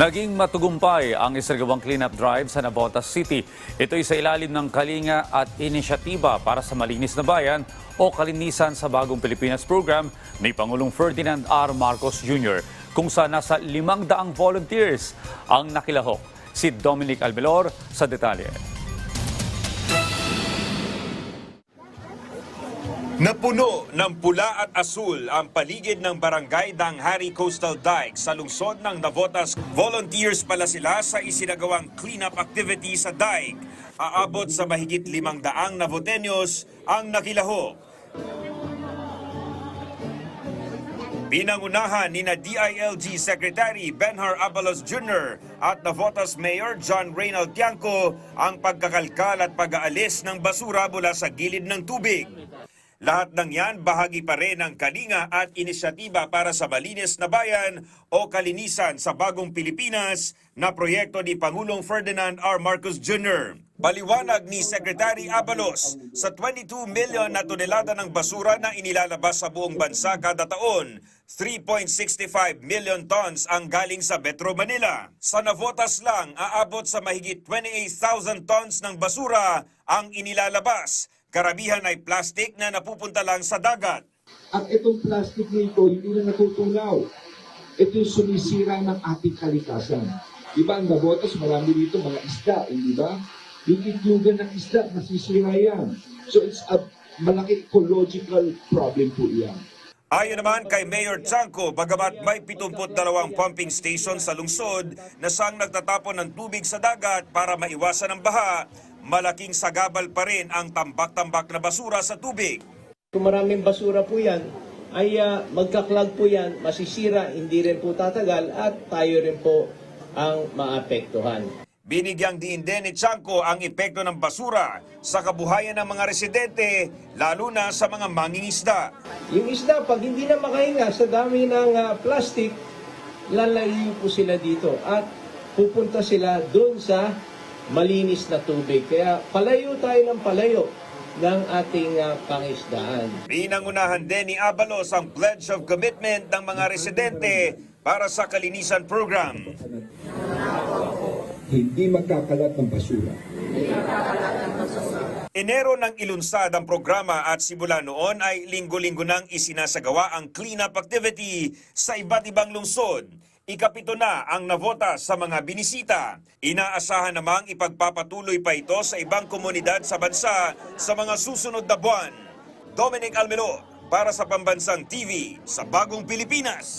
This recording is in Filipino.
Naging matugumpay ang isagawang cleanup drive sa Navotas City. Ito'y sa ilalim ng Kalinga at Inisyatiba para sa Malinis na Bayan o Kalinisan sa Bagong Pilipinas program ni Pangulong Ferdinand R. Marcos Jr. kung saan nasa limang daang volunteers ang nakilahok. Si Dominic Albelor sa detalye. Napuno ng pula at asul ang paligid ng barangay Danghari Coastal Dike sa lungsod ng Navotas. Volunteers pala sila sa isinagawang cleanup activity sa dike. Aabot sa mahigit limang daang Navotenyos ang nakilahok. Pinangunahan ni na DILG Secretary Benhar Abalos Jr. at Navotas Mayor John Reynald Tiangco ang pagkakalkal at pag-aalis ng basura mula sa gilid ng tubig. Lahat ng yan bahagi pa rin ng kalinga at inisyatiba para sa malinis na bayan o kalinisan sa bagong Pilipinas na proyekto ni Pangulong Ferdinand R. Marcos Jr. Paliwanag ni Secretary Abalos sa 22 million na tonelada ng basura na inilalabas sa buong bansa kada taon, 3.65 million tons ang galing sa Metro Manila. Sa Navotas lang, aabot sa mahigit 28,000 tons ng basura ang inilalabas. Karamihan ay plastic na napupunta lang sa dagat. At itong plastic nito, hindi na natutunaw. Ito yung sumisira ng ating kalikasan. Di ba, ang gabotas, marami dito mga isda, hindi ba? Yung itlugan ng isda, nasisira yan. So it's a malaki ecological problem po yan. Ayon naman kay Mayor Chanco, bagamat may 72 pumping station sa lungsod na siyang nagtatapon ng tubig sa dagat para maiwasan ang baha, malaking sagabal pa rin ang tambak-tambak na basura sa tubig. Kung maraming basura po yan, ay ah, magkaklag po yan, masisira, hindi rin po tatagal at tayo rin po ang maapektuhan. Binigyang diin din ni Chanco ang epekto ng basura sa kabuhayan ng mga residente, lalo na sa mga mangingisda. Yung isda, pag hindi na makahinga sa dami ng ah, plastic, lalayo po sila dito at pupunta sila doon sa malinis na tubig. Kaya palayo tayo ng palayo ng ating ah, pangisdaan. Pinangunahan din ni Abalos ang Pledge of Commitment ng mga residente para sa kalinisan program. Hindi magkakalat ng basura. Enero nang ilunsad ang programa at simula noon ay linggo-linggo nang isinasagawa ang cleanup activity sa iba't ibang lungsod. Ikapito na ang navota sa mga binisita. Inaasahan namang ipagpapatuloy pa ito sa ibang komunidad sa bansa sa mga susunod na buwan. Dominic Almelo para sa Pambansang TV sa Bagong Pilipinas.